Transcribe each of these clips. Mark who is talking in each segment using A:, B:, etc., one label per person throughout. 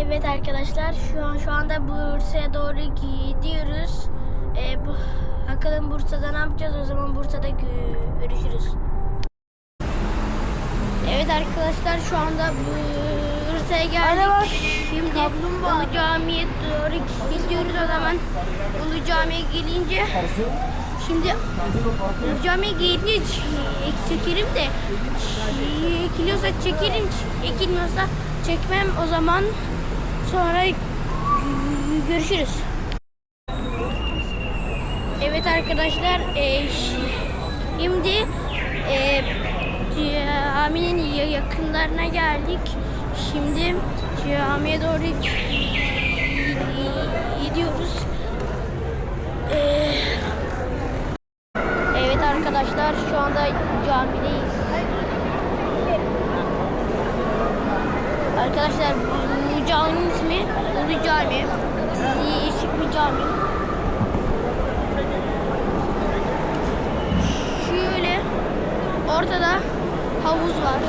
A: Evet arkadaşlar şu an şu anda Bursa'ya doğru gidiyoruz. Ee, bu, bakalım Bursa'da ne yapacağız o zaman Bursa'da gö- görüşürüz. Evet arkadaşlar şu anda Bursa'ya geldik. Şimdi Ulu Cami'ye doğru gidiyoruz o zaman. Ulu Cami'ye gelince şimdi Ulu Cami'ye gelince çekerim de çekiliyorsa çekerim çekilmiyorsa çekmem o zaman sonra gö- görüşürüz. Evet arkadaşlar e, şimdi e, caminin ya- yakınlarına geldik. Şimdi camiye doğru gidiyoruz. E, evet arkadaşlar şu anda camideyiz. Arkadaşlar caminin ismi Ulu Cami. Değişik bir cami. Şöyle ortada havuz var.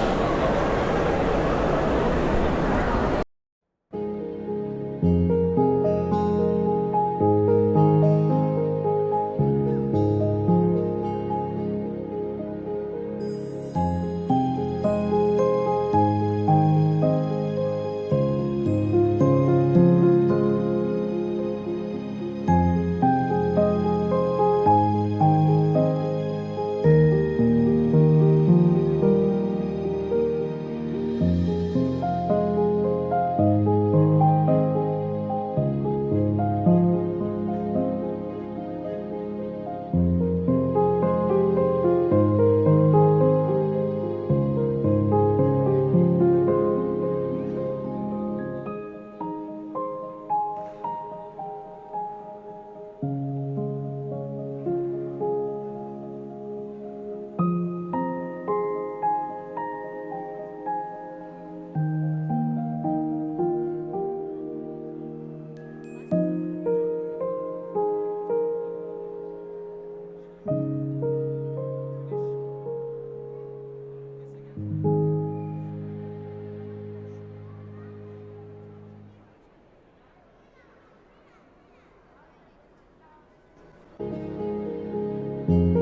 A: Evet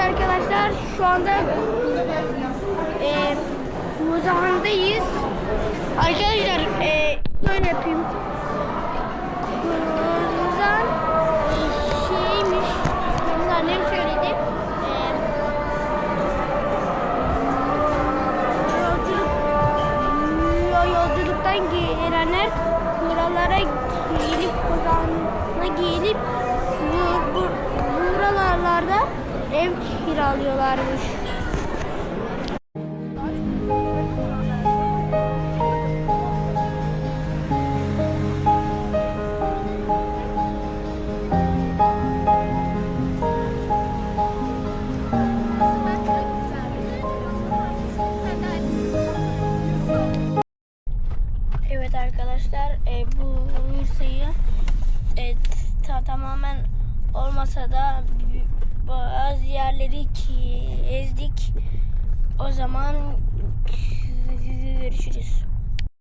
A: arkadaşlar şu anda e, Muzafa'dayız. Arkadaşlar e, şöyle yapayım. Muzan e, şeymiş. Benim annem söyledi. E, yolculuk, yo- yolculuktan gelenler buralara ev kiralıyorlarmış. Evet arkadaşlar e, bu Bursa'yı e, ta- tamamen olmasa da bazı yerleri ki ezdik. O zaman görüşürüz.